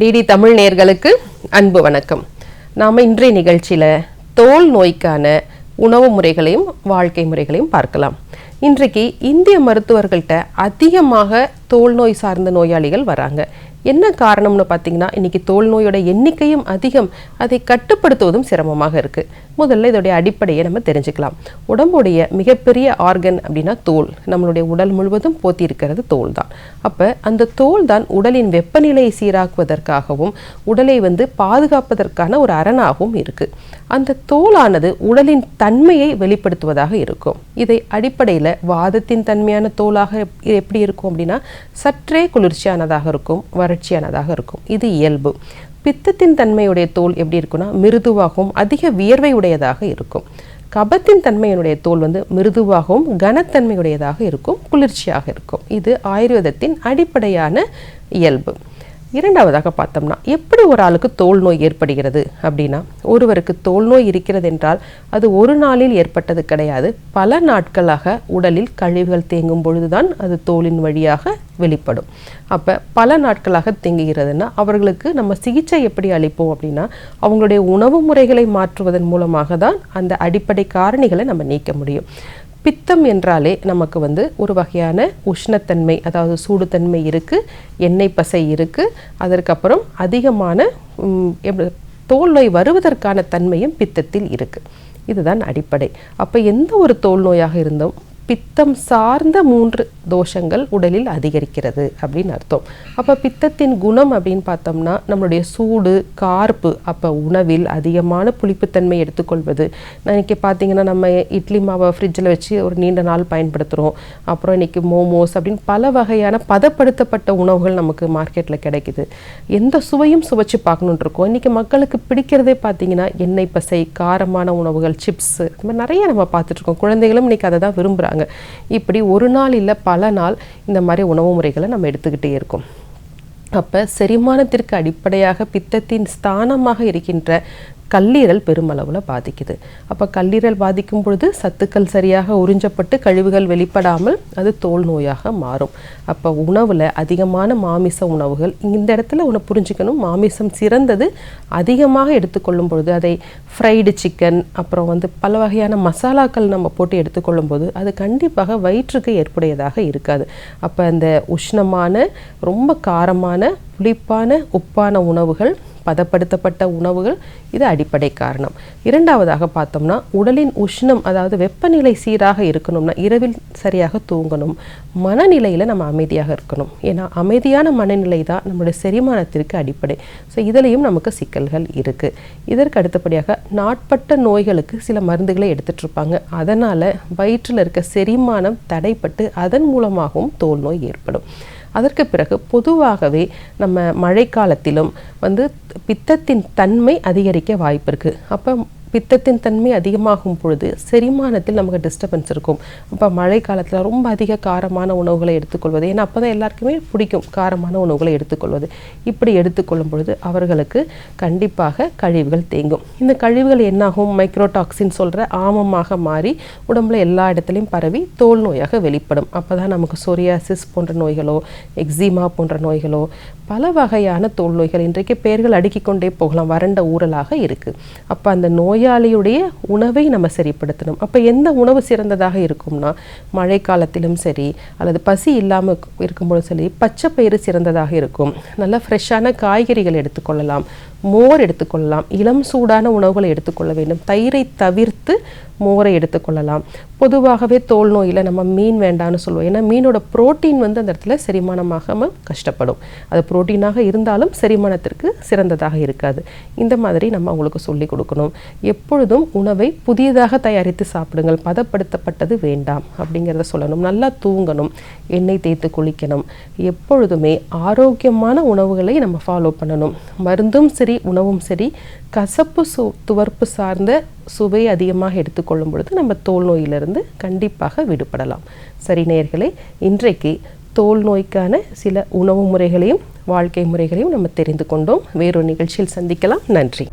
DD Tamil நேர்களுக்கு அன்பு வணக்கம். நாம் இன்றைய நிகழ்ச்சியில் தோல் நோய்க்கான உணவு முறைகளையும் வாழ்க்கை முறைகளையும் பார்க்கலாம். இன்றைக்கு இந்திய மருத்துவர்கள்ட்ட அதிகமாக தோல் நோய் சார்ந்த நோயாளிகள் வராங்க. என்ன காரணம்னு பார்த்தீங்கன்னா இன்னைக்கு தோல் நோயோட எண்ணிக்கையும் அதிகம். அதை கட்டுப்படுத்துவதும் சிரமமாக இருக்கு. முதல்ல இதோடைய அடிப்படையை நம்ம தெரிஞ்சுக்கலாம். உடம்புடைய மிகப்பெரிய ஆர்கன் அப்படின்னா தோல். நம்மளுடைய உடல் முழுவதும் போத்தி இருக்கிறது தோல் தான் அப்போ அந்த தோல் தான் உடலின் வெப்பநிலையை சீராக்குவதற்காகவும் உடலை வந்து பாதுகாப்பதற்கான ஒரு அரணாகவும் இருக்கு. அந்த தோலானது உடலின் தன்மையை வெளிப்படுத்துவதாக இருக்கும். இதை அடிப்படையில் வாதத்தின் தன்மையான தோலாக எப்- எப்படி இருக்கும் அப்படின்னா சற்றே குளிர்ச்சியானதாக இருக்கும் வறட்சியானதாக இருக்கும். இது இயல்பு. பித்தத்தின் தன்மையுடைய தோல் எப்படி இருக்குன்னா மிருதுவாகவும் அதிக வியர்வை உடையதாக இருக்கும். கபத்தின் தன்மையினுடைய தோல் வந்து மிருதுவாகவும் கனத்தன்மையுடையதாக இருக்கும் குளிர்ச்சியாக இருக்கும். இது ஆயுர்வேதத்தின் அடிப்படையான இயல்பு. இரண்டாவதாக பார்த்தோம்னா எப்படி ஒரு ஆளுக்கு தோல் நோய் ஏற்படுகிறது அப்படின்னா ஒருவருக்கு தோல் நோய் இருக்கிறது என்றால் அது ஒரு நாளில் ஏற்பட்டது கிடையாது. பல நாட்களாக உடலில் கழிவுகள் தேங்கும் பொழுதுதான் அது தோலின் வழியாக வெளிப்படும். அப்போ பல நாட்களாக தேங்குகிறதுனா அவர்களுக்கு நம்ம சிகிச்சை எப்படி அளிப்போம் அப்படின்னா அவங்களுடைய உணவு முறைகளை மாற்றுவதன் மூலமாக தான் அந்த அடிப்படை காரணிகளை நம்ம நீக்க முடியும். பித்தம் என்றாலே நமக்கு வந்து ஒரு வகையான உஷ்ணத்தன்மை அதாவது சூடுத்தன்மை இருக்குது எண்ணெய் பசை இருக்குது அதற்கப்புறம் அதிகமான எப்படி- தோல் நோய் வருவதற்கான தன்மையும் பித்தத்தில் இருக்குது இதுதான் அடிப்படை. அப்போ எந்த ஒரு தோல் நோயாக இருந்தும்? பித்தம் சார்ந்த மூன்று தோஷங்கள் உடலில் அதிகரிக்கிறது அப்படின்னு அர்த்தம். அப்போ பித்தத்தின் குணம் அப்படின்னு பார்த்தோம்னா நம்மளுடைய சூடு கார்ப்பு அப்போ உணவில் அதிகமான புளிப்புத்தன்மை எடுத்துக்கொள்வது. இன்றைக்கி பார்த்தீங்கன்னா நம்ம இட்லி மாவை ஃப்ரிட்ஜில் வச்சு ஒரு நீண்ட நாள் பயன்படுத்துகிறோம் அப்புறம் இன்றைக்கி மோமோஸ் அப்படின்னு பல வகையான பதப்படுத்தப்பட்ட உணவுகள் நமக்கு மார்க்கெட்டில் கிடைக்குது. எந்த சுவையும் சுவைச்சு பார்க்கணுன் இருக்கோம். இன்றைக்கி மக்களுக்கு பிடிக்கிறதே பார்த்தீங்கன்னா எண்ணெய் பசை காரமான உணவுகள் சிப்ஸு இந்த மாதிரி நிறைய நம்ம பார்த்துட்ருக்கோம் குழந்தைகளும் இன்றைக்கி அதை தான் விரும்புகிறாங்க இப்படி ஒரு நாள் இல்லை பல நாள் இந்த மாதிரி உணவு முறைகளை நம்ம எடுத்துக்கிட்டே இருக்கோம். அப்போ செரிமானத்திற்கு அடிப்படையாக பித்தத்தின் ஸ்தானமாக இருக்கின்ற கல்லீரல் பெருமளவில் பாதிக்குது. அப்போ கல்லீரல் பாதிக்கும் பொழுது சத்துக்கள் சரியாக உறிஞ்சப்பட்டு கழிவுகள் வெளிப்படாமல் அது தோல் நோயாக மாறும். அப்போ உணவில் அதிகமான மாமிச உணவுகள் இந்த இடத்துல ஒன்று புரிஞ்சுக்கணும். மாமிசம் சிறந்தது அதிகமாக எடுத்துக்கொள்ளும் பொழுது அதை ஃப்ரைடு சிக்கன் அப்புறம் வந்து பல வகையான மசாலாக்கள் நம்ம போட்டு எடுத்துக்கொள்ளும் போது அது கண்டிப்பாக வயிற்றுக்கு ஏற்புடையதாக இருக்காது. அப்போ அந்த உஷ்ணமான ரொம்ப காரமான புளிப்பான உப்பான உணவுகள் பதப்படுத்தப்பட்ட உணவுகள் இது அடிப்படை காரணம். இரண்டாவதாக பார்த்தோம்னா உடலின் உஷ்ணம் அதாவது வெப்பநிலை சீராக இருக்கணும்னா இரவில் சரியாக தூங்கணும். மனநிலையில் நம்ம அமைதியாக இருக்கணும். ஏன்னா அமைதியான மனநிலை தான் நம்மளுடைய செரிமானத்திற்கு அடிப்படை. ஸோ இதுலேயும் நமக்கு சிக்கல்கள் இருக்குது இதற்கு அடுத்தபடியாக நாட்பட்ட நோய்களுக்கு சில மருந்துகளை எடுத்துட்டு இருப்பாங்க. அதனால் வயிற்றில் இருக்க செரிமானம் தடைப்பட்டு அதன் மூலமாகவும் தோல் நோய் ஏற்படும். அதற்கு பிறகு பொதுவாகவே நம்ம மழைக்காலத்திலும் வந்து பித்தத்தின் தன்மை அதிகரிக்க வாய்ப்பு இருக்குது அப்போ பித்தத்தின் தன்மை அதிகமாகும் பொழுது செரிமானத்தில் நமக்கு டிஸ்டர்பன்ஸ் இருக்கும். இப்போ மழை காலத்தில் ரொம்ப அதிக காரமான உணவுகளை எடுத்துக்கொள்வது. ஏன்னா அப்போ தான் எல்லாருக்குமே பிடிக்கும் காரமான உணவுகளை எடுத்துக்கொள்வது. இப்படி எடுத்துக்கொள்ளும் பொழுது அவர்களுக்கு கண்டிப்பாக கழிவுகள் தேங்கும். இந்த கழிவுகள் என்னாகும்? மைக்ரோடாக்சின் சொல்கிற ஆமமாக மாறி உடம்புல எல்லா இடத்துலையும் பரவி தோல் நோயாக வெளிப்படும். அப்போ தான் நமக்கு சோரியாசிஸ் போன்ற நோய்களோ எக்ஸிமா போன்ற நோய்களோ பல வகையான தோல் நோய்கள் இன்றைக்கு பெயர்கள் அடுக்கிக் கொண்டே போகலாம். வறண்ட ஊறலாக இருக்குது அப்போ அந்த நோயாளியுடைய உணவை நம்ம சரிப்படுத்தணும். அப்போ எந்த உணவு சிறந்ததாக இருக்கும்னா மழை காலத்திலும் சரி அல்லது பசி இல்லாமல் இருக்கும்போது சரி பச்சை பயிறு சிறந்ததாக இருக்கும். நல்ல ஃப்ரெஷ்ஷான காய்கறிகள் எடுத்துக்கொள்ளலாம் மோர் எடுத்துக்கொள்ளலாம். இளம் சூடான உணவுகளை எடுத்துக்கொள்ள வேண்டும். தயிரை தவிர்த்து மோரை எடுத்துக்கொள்ளலாம். பொதுவாகவே தோல் நோயில் நம்ம மீன் வேண்டாம்னு சொல்லுவோம். ஏன்னா மீனோட புரோட்டீன் வந்து அந்த இடத்துல செரிமானமாகாமல் கஷ்டப்படும். அது புரோட்டீனாக இருந்தாலும் செரிமானத்திற்கு சிறந்ததாக இருக்காது. இந்த மாதிரி நம்ம அவங்களுக்கு சொல்லி கொடுக்கணும். எப்பொழுதும் உணவை புதியதாக தயாரித்து சாப்பிடுங்கள். பதப்படுத்தப்பட்டது வேண்டாம் அப்படிங்கிறத சொல்லணும். நல்லா தூங்கணும். எண்ணெய் தேய்த்து குளிக்கணும். எப்பொழுதுமே ஆரோக்கியமான உணவுகளை நம்ம ஃபாலோ பண்ணணும். மருந்தும் சரி உணவும் சரி கசப்பு சு துவர்ப்பு சார்ந்த சுவை அதிகமாக எடுத்துக்கொள்ளும் பொழுது நம்ம தோல் நோயிலிருந்து கண்டிப்பாக விடுபடலாம். சரி நேயர்களே இன்றைக்கு தோல் நோய்க்கான சில உணவு முறைகளையும் வாழ்க்கை முறைகளையும் நம்ம தெரிந்து கொண்டோம். வேறொரு நிகழ்ச்சியில் சந்திக்கலாம். நன்றி.